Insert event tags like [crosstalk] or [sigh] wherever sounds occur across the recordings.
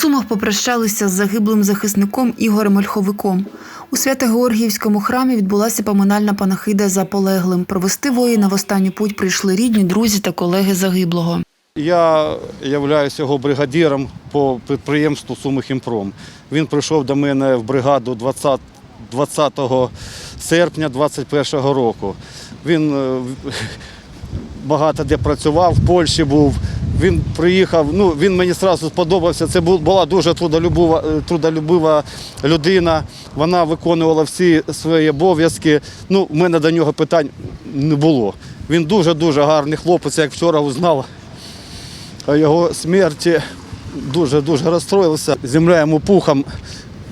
Сумах попрощалися з загиблим захисником Ігорем Ольховиком. У Свято-Георгіївському храмі відбулася поминальна панахида за полеглим. Провести воїна в останню путь прийшли рідні, друзі та колеги загиблого. Я являюся його бригадіром по підприємству Сумихімпром. Він прийшов до мене в бригаду 20, 20 серпня 2021 року. Він е, [laughs] багато де працював, в Польщі був. Він приїхав, ну він мені одразу сподобався. Це бу- була дуже трудолюбива, е, трудолюбива людина. Вона виконувала всі свої обов'язки. Ну, в мене до нього питань не було. Він дуже-дуже гарний хлопець, як вчора узнав о його смерті дуже-дуже розстроївся. Земля йому пухом.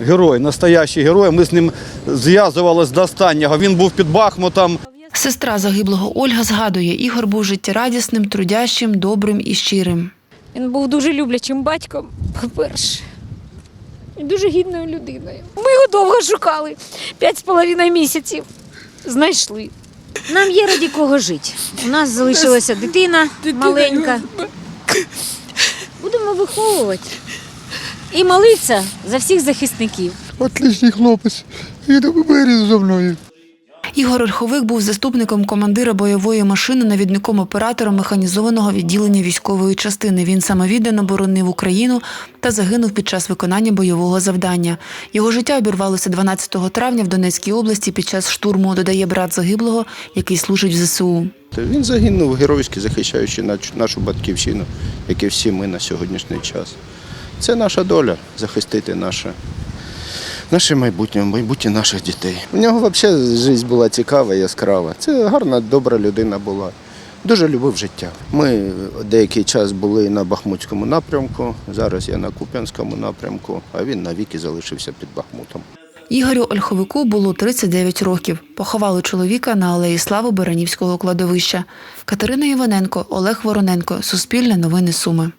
Герой, настоящий герой. Ми з ним зв'язувалися до останнього. Він був під Бахмутом. Сестра загиблого Ольга згадує, Ігор був життєрадісним, трудящим, добрим і щирим. Він був дуже люблячим батьком, по-перше, і дуже гідною людиною. Ми його довго шукали, п'ять з половиною місяців. Знайшли. Нам є раді кого жити. У нас залишилася дитина маленька. Будемо виховувати і молитися за всіх захисників. Отличний хлопець. Він виріс зо мною. Ігор Ольховик був заступником командира бойової машини, навідником оператора механізованого відділення військової частини. Він самовіддано боронив Україну та загинув під час виконання бойового завдання. Його життя обірвалося 12 травня в Донецькій області під час штурму, додає брат загиблого, який служить в ЗСУ. Він загинув геройськи захищаючи нашу батьківщину, як і всі ми на сьогоднішній час. Це наша доля захистити наше, наше майбутнє, майбутнє наших дітей. У нього взагалі життя була цікава, яскрава. Це гарна, добра людина була. Дуже любив життя. Ми деякий час були на Бахмутському напрямку, зараз я на Куп'янському напрямку, а він навіки залишився під Бахмутом. Ігорю Ольховику було 39 років. Поховали чоловіка на алеї Слави Баранівського кладовища. Катерина Іваненко, Олег Вороненко. Суспільне новини Суми.